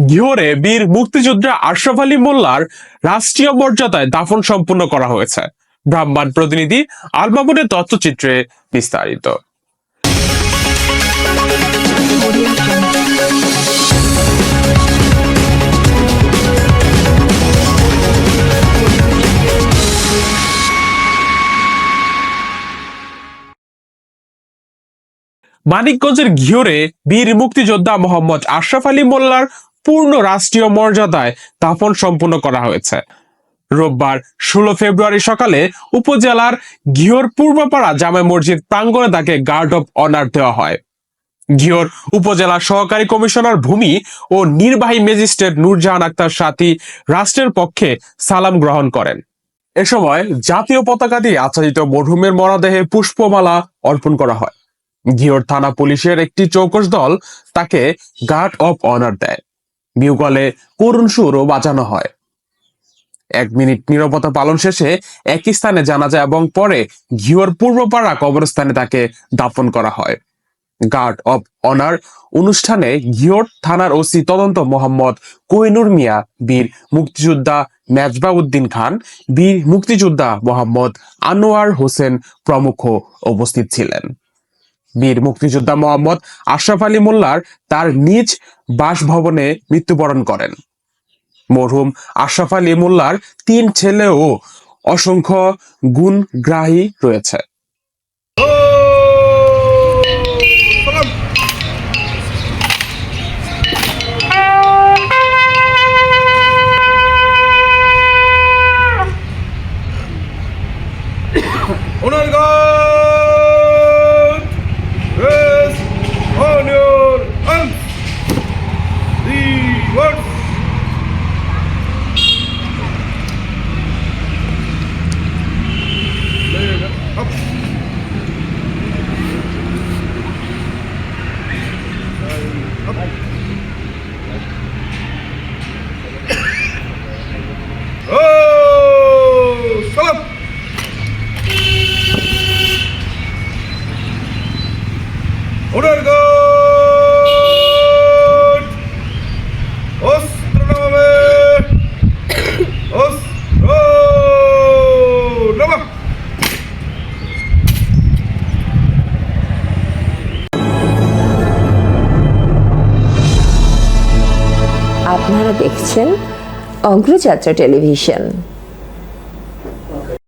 ঘিওরে বীর মুক্তিযোদ্ধা আশরাফ আলী মোল্লার রাষ্ট্রীয় মর্যাদায় দাফন সম্পূর্ণ করা হয়েছে। ব্রাহ্মণ প্রতিনিধি আলমামুনের তথ্যচিত্রে বিস্তারিত। মানিকগঞ্জের ঘিওরে বীর মুক্তিযোদ্ধা মোহাম্মদ আশরাফ আলী মোল্লার পূর্ণ রাষ্ট্রীয় মর্যাদায় দাফন সম্পন্ন করা হয়েছে। রোববার ষোলো ফেব্রুয়ারি সকালে উপজেলার ঘিওর পূর্বপাড়া জামে মসজিদ প্রাঙ্গণে তাকে গার্ড অব অনার দেওয়া হয়। ঘিওর উপজেলা সহকারী কমিশনার ভূমি ও নির্বাহী ম্যাজিস্ট্রেট নূরজাহান আক্তার সাথী রাষ্ট্রের পক্ষে সালাম গ্রহণ করেন। এ সময় জাতীয় পতাকা দিয়ে আচ্ছাদিত মরহুমের মরদেহে পুষ্পমালা অর্পণ করা হয়। ঘিওর থানা পুলিশের একটি চৌকস দল তাকে গার্ড অফ অনার দেয়। বিউগলে করুণ সুরও বাজানো হয়। এক মিনিট নিরবতা পালন শেষে একই স্থানে জানাজা এবং পরে ঘিওর পূর্বপাড়া কবরস্থানে তাকে দাফন করা হয়। গার্ড অব অনার অনুষ্ঠানে ঘিওর থানার ওসি তদন্ত মোহাম্মদ কোহিনুর মিয়া, বীর মুক্তিযোদ্ধা মেজবা উদ্দিন খান, বীর মুক্তিযোদ্ধা মোহাম্মদ আনোয়ার হোসেন প্রমুখ উপস্থিত ছিলেন। বীর মুক্তিযোদ্ধা মোহাম্মদ আশরাফ আলী মোল্লার তার নিজ বাসভবনে মৃত্যুবরণ করেন মরহুম আশরাফ আলী মোল্লার তিন ছেলে ও অসংখ্য গুণগ্রাহী রয়েছে Honor guard! আপনারা দেখছেন অগ্রযাত্রা টেলিভিশন।